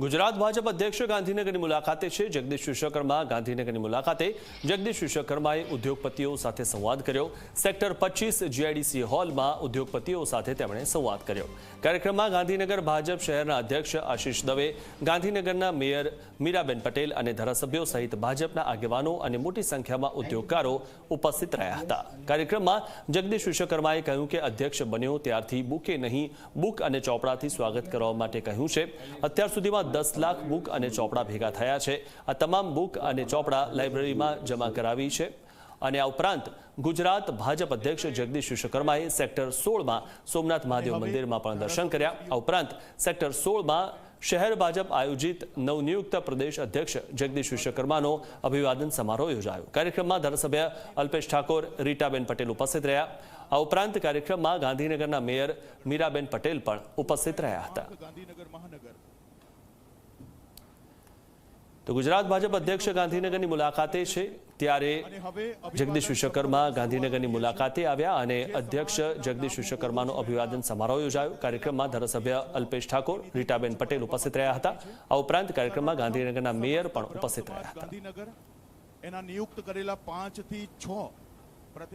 ગુજરાત ભાજપ અધ્યક્ષ ગાંધીનગરની મુલાકાતે છે. જગદીશ વિશ્વકર્મા ગાંધીનગરની મુલાકાતે જગદીશ વિશ્વકર્માએ ઉદ્યોગપતિઓ સાથે સંવાદ કર્યો. સેક્ટર પચીસ જીઆઈડીસી હોલમાં ઉદ્યોગપતિઓ સાથે તેમણે સંવાદ કર્યો. કાર્યક્રમમાં ગાંધીનગર ભાજપ શહેરના અધ્યક્ષ આશીષ દવે, ગાંધીનગરના મેયર મીરાબેન પટેલ અને ધારાસભ્યો સહિત ભાજપના આગેવાનો અને મોટી સંખ્યામાં ઉદ્યોગકારો ઉપસ્થિત રહ્યા હતા. કાર્યક્રમમાં જગદીશ વિશ્વકર્માએ કહ્યું કે અધ્યક્ષ બન્યો ત્યારથી બુકે નહીં. બુક અને ચોપડાથી સ્વાગત કરવા માટે કહ્યું છે. અત્યાર સુધીમાં દસ લાખ બુક અને ચોપડા ભેગા થયા છે. આ તમામ બુક અને ચોપડા લાઇબ્રેરીમાં જમા કરાવી છે. અને આ ઉપરાંત ગુજરાત ભાજપ અધ્યક્ષ જગદીશ વિશ્વકર્માએ સેક્ટર સોળમાં સોમનાથ મહાદેવ મંદિરમાં પણ દર્શન કર્યા. આ ઉપરાંત સેક્ટર સોળમાં શહેર ભાજપ આયોજિત નવનિયુક્ત પ્રદેશ અધ્યક્ષ જગદીશ વિશ્વકર્માનો અભિવાદન સમારોહ યોજાયો. કાર્યક્રમમાં ધારાસભ્ય અલ્પેશ ઠાકોર રીટાબેન પટેલ ઉપસ્થિત રહ્યા. આ ઉપરાંત કાર્યક્રમમાં ગાંધીનગરના મેયર મીરાબેન પટેલ પણ ઉપસ્થિત રહ્યા હતા. ગાંધીનગર મહાનગર. તો ગુજરાત ભાજપ અધ્યક્ષ ગાંધીનગરની મુલાકાતે છે. ત્યારે જગદીશ વિશ્વકર્મા ગાંધીનગરની મુલાકાતે આવ્યા અને અધ્યક્ષ જગદીશ વિશ્વકર્માનો અભિવાદન સમારોહ યોજાયો. કાર્યક્રમમાં ધારાસભ્ય અલ્પેશ ઠાકોર રીટાબેન પટેલ ઉપસ્થિત રહ્યા હતા. આ ઉપરાંત કાર્યક્રમમાં ગાંધીનગરના મેયર પણ ઉપસ્થિત રહ્યા હતા. ગાંધીનગર એના નિયુક્ત કરેલા પાંચથી છ